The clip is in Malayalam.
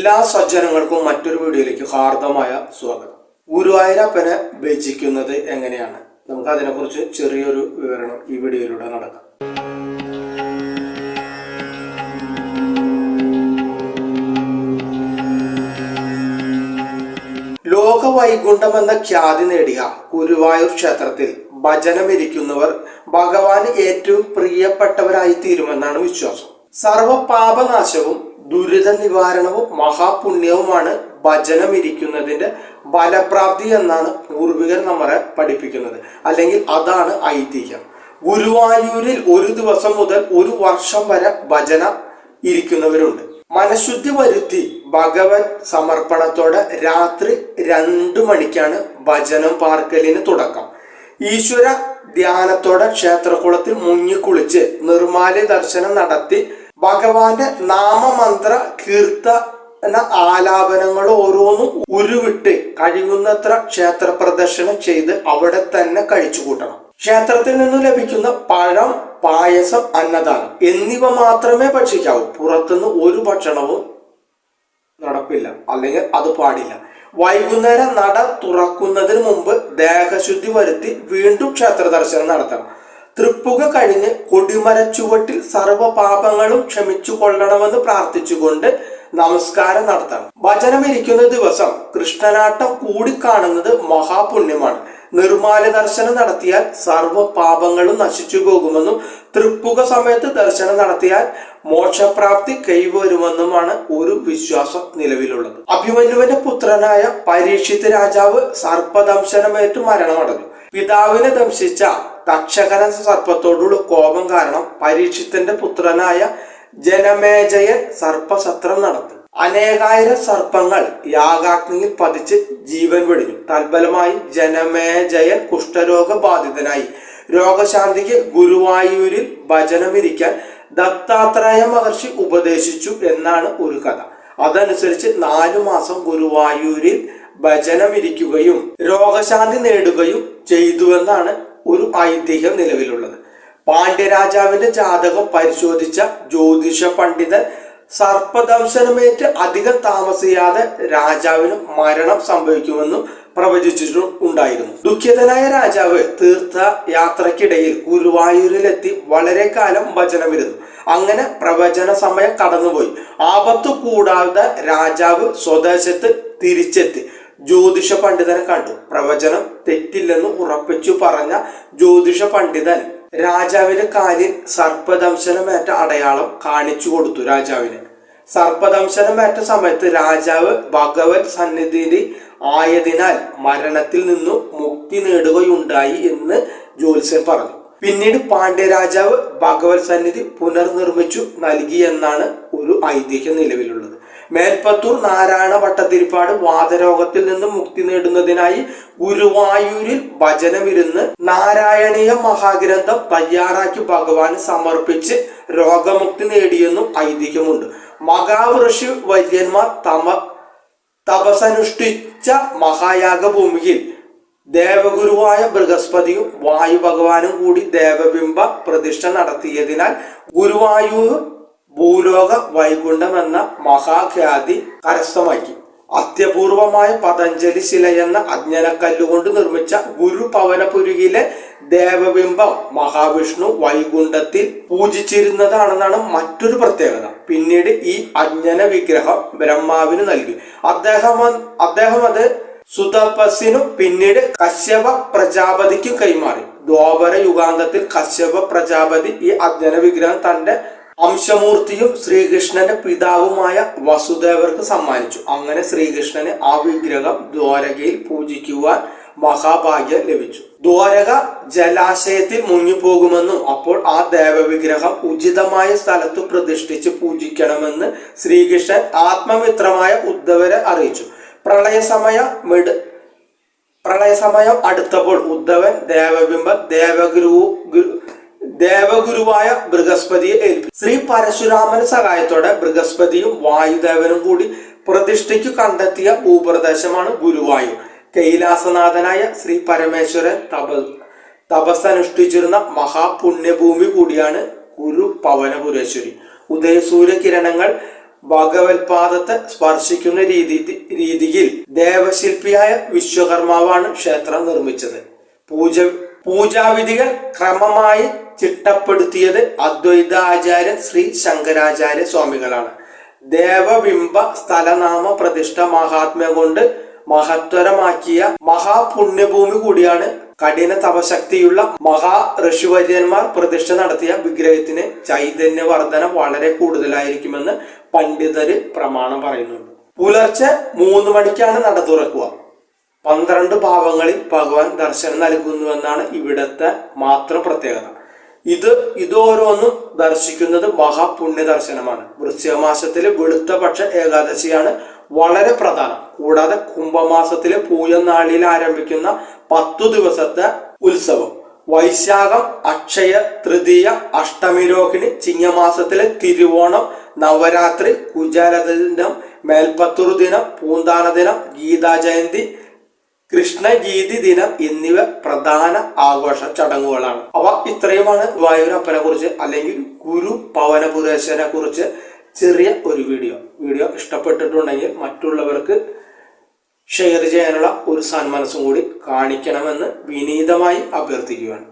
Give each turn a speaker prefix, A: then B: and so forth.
A: എല്ലാ സജ്ജനങ്ങൾക്കും മറ്റൊരു വീഡിയോയിലേക്ക് ഹാർദമായ സ്വാഗതം. ഗുരുവായൂരപ്പനെ ഭജിക്കുന്നത് എങ്ങനെയാണ്? നമുക്ക് അതിനെക്കുറിച്ച് ചെറിയൊരു വിവരണം ഈ വീഡിയോയിലൂടെ നടക്കാം. ലോക വൈകുണ്ഠം എന്ന ഖ്യാതി നേടിയ ഗുരുവായൂർ ക്ഷേത്രത്തിൽ ഭജനമിരിക്കുന്നവർ ഭഗവാന് ഏറ്റവും പ്രിയപ്പെട്ടവരായി തീരുമെന്നാണ് വിശ്വാസം. സർവ പാപനാശവും ദുരിത നിവാരണവും മഹാപുണ്യവുമാണ് ഭജനം ഇരിക്കുന്നതിന്റെ ഫലപ്രാപ്തി എന്നാണ് പൂർവികർ നമ്മളെ പഠിപ്പിക്കുന്നത്. അല്ലെങ്കിൽ അതാണ് ഐതിഹ്യം. ഗുരുവായൂരിൽ ഒരു ദിവസം മുതൽ ഒരു വർഷം വരെ ഭജന ഇരിക്കുന്നവരുണ്ട്. മനഃശുദ്ധി വരുത്തി ഭഗവൻ സമർപ്പണത്തോടെ രാത്രി രണ്ടു മണിക്കാണ് ഭജനം പാർക്കലിന് തുടക്കം. ഈശ്വര ധ്യാനത്തോടെ ക്ഷേത്രകുളത്തിൽ മുങ്ങിക്കുളിച്ച് നിർമാല്യ ദർശനം നടത്തി ഭഗവാന്റെ നാമമന്ത്ര കീർത്തന ആലാപനങ്ങൾ ഓരോന്നും ഉരുവിട്ട് കഴിയുന്നത്ര ക്ഷേത്ര പ്രദർശനം ചെയ്ത് അവിടെ തന്നെ കഴിച്ചു കൂട്ടണം. ക്ഷേത്രത്തിൽ നിന്ന് ലഭിക്കുന്ന പഴം പായസം അന്നദാനം എന്നിവ മാത്രമേ ഭക്ഷിക്കാവൂ. പുറത്തുനിന്ന് ഒരു ഭക്ഷണവും നടപ്പില്ല. അല്ലെങ്കിൽ അത് പാടില്ല. വൈകുന്നേരം നട തുറക്കുന്നതിന് മുമ്പ് ദേഹശുദ്ധി വരുത്തി വീണ്ടും ക്ഷേത്ര ദർശനം നടത്തണം. തൃപ്പുക കഴിഞ്ഞ് കൊടിമരച്ചുവട്ടിൽ സർവ പാപങ്ങളും ക്ഷമിച്ചു കൊള്ളണമെന്ന് പ്രാർത്ഥിച്ചുകൊണ്ട് നമസ്കാരം നടത്തണം. വചനമിരിക്കുന്ന ദിവസം കൃഷ്ണനാട്ടം കൂടിക്കാണുന്നത് മഹാപുണ്യമാണ്. നിർമാല ദർശനം നടത്തിയാൽ സർവ പാപങ്ങളും നശിച്ചു പോകുമെന്നും തൃപ്പുക സമയത്ത് ദർശനം നടത്തിയാൽ മോക്ഷപ്രാപ്തി കൈവരുമെന്നുമാണ് ഒരു വിശ്വാസം നിലവിലുള്ളത്. അഭിമന്യുവിന്റെ പുത്രനായ പരീക്ഷിത് രാജാവ് സർപ്പദംശനമേറ്റ് മരണമടഞ്ഞു. പിതാവിനെ ദംശിച്ച തക്ഷകര സർപ്പത്തോടുള്ള കോപം കാരണം പരീക്ഷിത്തിന്റെ പുത്രനായ ജനമേജയൻ സർപ്പശത്രം നടത്തി. അനേകായിരം സർപ്പങ്ങൾ യാഗാഗ്നിയിൽ പതിച്ച് ജീവൻ വെടിഞ്ഞു. തൽഫലമായി ജനമേജയൻ കുഷ്ഠരോഗ ബാധിതനായി രോഗശാന്തിക്ക് ഗുരുവായൂരിൽ ഭജനമിരിക്കാൻ ദത്താത്രേയ മഹർഷി ഉപദേശിച്ചു എന്നാണ് ഒരു കഥ. അതനുസരിച്ച് നാലു മാസം ഗുരുവായൂരിൽ ഭജനമിരിക്കുകയും രോഗശാന്തി നേടുകയും ചെയ്തുവെന്നാണ് ഒരു ഐതിഹ്യം നിലവിലുള്ളത്. പാണ്ഡ്യരാജാവിന്റെ ജാതകം പരിശോധിച്ച ജ്യോതിഷ പണ്ഡിതൻ സർപ്പദംശനമേറ്റ് അധികം താമസിയാതെ രാജാവിന് മരണം സംഭവിക്കുമെന്നും പ്രവചിച്ചിട്ടും ഉണ്ടായിരുന്നു. ദുഃഖിതനായ രാജാവ് തീർത്ഥ യാത്രക്കിടയിൽ ഗുരുവായൂരിലെത്തി വളരെ കാലം വചനമിരുന്നു അങ്ങനെ പ്രവചന സമയം കടന്നുപോയി. ആപത്തു കൂടാതെ രാജാവ് സ്വദേശത്ത് തിരിച്ചെത്തി. ജ്യോതിഷ പണ്ഡിതനെ കണ്ടു. പ്രവചനം തെറ്റില്ലെന്ന് ഉറപ്പിച്ചു പറഞ്ഞ ജ്യോതിഷ പണ്ഡിതൻ രാജാവിന്റെ കാലിൽ സർപ്പദംശനമേറ്റ അടയാളം കാണിച്ചു കൊടുത്തു രാജാവിന്. സർപ്പദംശനമേറ്റ സമയത്ത് രാജാവ് ഭഗവത് സന്നിധിയിൽ ആയതിനാൽ മരണത്തിൽ നിന്നും മുക്തി നേടുകയുണ്ടായി എന്ന് ജ്യോത്സ്യൻ പറഞ്ഞു. പിന്നീട് പാണ്ഡ്യരാജാവ് ഭഗവത് സന്നിധി പുനർനിർമ്മിച്ചു നൽകിയെന്നാണ് ഒരു ഐതിഹ്യം നിലവിലുള്ളത്. മേൽപ്പത്തൂർ നാരായണ ഭട്ടതിരിപ്പാട് വാതരോഗത്തിൽ നിന്ന് മുക്തി നേടുന്നതിനായി ഗുരുവായൂരിൽ ഭജനമിരുന്ന് നാരായണീയ മഹാഗ്രന്ഥം തയ്യാറാക്കി ഭഗവാന് സമർപ്പിച്ച് രോഗമുക്തി നേടിയെന്നും ഐതിഹ്യമുണ്ട്. മഹാവൃഷി വൈദ്യന്മാർ തമ തപസനുഷ്ഠിച്ച മഹായാഗ ഭൂമിയിൽ ദേവഗുരുവായ ബൃഹസ്പതിയും വായു ഭഗവാനും കൂടി ദേവബിംബ പ്രതിഷ്ഠ നടത്തിയതിനാൽ ഗുരുവായൂർ ഭൂലോക വൈകുണ്ഠം എന്ന മഹാഖ്യാതി കരസ്ഥമാക്കി. അത്യപൂർവമായ പതഞ്ജലി ശില എന്ന അജ്ഞനക്കല്ലുകൊണ്ട് നിർമ്മിച്ച ഗുരു പവനപുരുകിലെ ദേവബിംബം മഹാവിഷ്ണു വൈകുണ്ഠത്തിൽ പൂജിച്ചിരുന്നതാണെന്നാണ് മറ്റൊരു പ്രത്യേകത. പിന്നീട് ഈ അജ്ഞന വിഗ്രഹം ബ്രഹ്മാവിന് നൽകി. അദ്ദേഹം അദ്ദേഹം അത് സുതപസിനും പിന്നീട് കശ്യപ പ്രജാപതിക്കും കൈമാറി. ദ്വാപര യുഗാന്തത്തിൽ കശ്യപ പ്രജാപതി ഈ അജ്ഞന വിഗ്രഹം തന്റെ അംശമൂർത്തിയും ശ്രീകൃഷ്ണന്റെ പിതാവുമായ വസുദേവർക്ക് സമ്മാനിച്ചു. അങ്ങനെ ശ്രീകൃഷ്ണന് ആ വിഗ്രഹം ദ്വാരകയിൽ പൂജിക്കുവാൻ മഹാഭാഗ്യം ലഭിച്ചു. ദ്വാരക ജലാശയത്തിൽ മുങ്ങിപ്പോകുമെന്നും അപ്പോൾ ആ ദേവവിഗ്രഹം ഉചിതമായ സ്ഥലത്ത് പ്രതിഷ്ഠിച്ച് പൂജിക്കണമെന്ന് ശ്രീകൃഷ്ണൻ ആത്മമിത്രമായ ഉദ്ധവരെ അറിയിച്ചു. പ്രളയസമയ പ്രളയസമയം അടുത്തപ്പോൾ ഉദ്ധവൻ ദേവബിംബം ദേവഗുരു ഗുരു- ദേവഗുരുവായ ബൃഹസ്പതിയെ ഏൽപ്പിച്ചു. ശ്രീ പരശുരാമൻ സഹായത്തോടെ ബൃഹസ്പതിയും വായുദേവനും കൂടി പ്രതിഷ്ഠയ്ക്കു കണ്ടെത്തിയ ഭൂപ്രദേശമാണ് ഗുരുവായൂർ. കൈലാസനാഥനായ ശ്രീ പരമേശ്വരൻ തപ തപസ്സനുഷ്ഠിച്ചിരുന്ന മഹാപുണ്യഭൂമി കൂടിയാണ് ഗുരു പവനപുരേശ്വരി. ഉദയസൂര്യ കിരണങ്ങൾ ഭഗവത്പാദത്തെ സ്പർശിക്കുന്ന രീതി രീതിയിൽ ദേവശില്പിയായ വിശ്വകർമാവാണ് ക്ഷേത്രം നിർമ്മിച്ചത്. പൂജ പൂജാവിധികൾ ക്രമമായി ചിട്ടപ്പെടുത്തിയത് അദ്വൈതാചാര്യ ശ്രീ ശങ്കരാചാര്യ സ്വാമികളാണ്. ദേവബിംബ സ്ഥലനാമ പ്രതിഷ്ഠ മഹാത്മ്യ കൊണ്ട് മഹത്വരമാക്കിയ മഹാപുണ്യഭൂമി കൂടിയാണ് കഠിന തപശക്തിയുള്ള മഹാ ഋഷിവര്യന്മാർ പ്രതിഷ്ഠ നടത്തിയ വിഗ്രഹത്തിന് ചൈതന്യവർദ്ധന വളരെ കൂടുതലായിരിക്കുമെന്ന് പണ്ഡിതര് പ്രമാണം പറയുന്നുണ്ട്. പുലർച്ചെ മൂന്ന് മണിക്കാണ് നട തുറക്കുക. പന്ത്രണ്ട് ഭാവങ്ങളിൽ ഭഗവാൻ ദർശനം നൽകുന്നുവെന്നാണ് ഇവിടത്തെ മാത്രം പ്രത്യേകത. ഇത് ഇതോരോന്നും ദർശിക്കുന്നത് മഹാപുണ്യ ദർശനമാണ്. വൃശ്ചിക മാസത്തിലെ വെളുത്ത പക്ഷ ഏകാദശിയാണ് വളരെ പ്രധാനം. കൂടാതെ കുംഭമാസത്തിലെ പൂയനാളിൽ ആരംഭിക്കുന്ന പത്തു ദിവസത്തെ ഉത്സവം. വൈശാഖം അക്ഷയ തൃതീയ അഷ്ടമി രോഹിണി ചിങ്ങമാസത്തിലെ തിരുവോണം നവരാത്രി കുജാല ദിനം മേൽപ്പത്തൂർ ദിനം പൂന്താന ദിനം ഗീതാ ജയന്തി കൃഷ്ണഗീതി ദിനം എന്നിവ പ്രധാന ആഘോഷ ചടങ്ങുകളാണ്. അവ ഇത്രയുമാണ് വായുരപ്പനെ കുറിച്ച് അല്ലെങ്കിൽ ഗുരു പവനപുരേശനെ കുറിച്ച് ചെറിയ ഒരു വീഡിയോ. വീഡിയോ ഇഷ്ടപ്പെട്ടിട്ടുണ്ടെങ്കിൽ മറ്റുള്ളവർക്ക് ഷെയർ ചെയ്യാനുള്ള ഒരു സന്മനസ്സും കൂടി കാണിക്കണമെന്ന് വിനീതമായി അഭ്യർത്ഥിക്കുകയാണ്.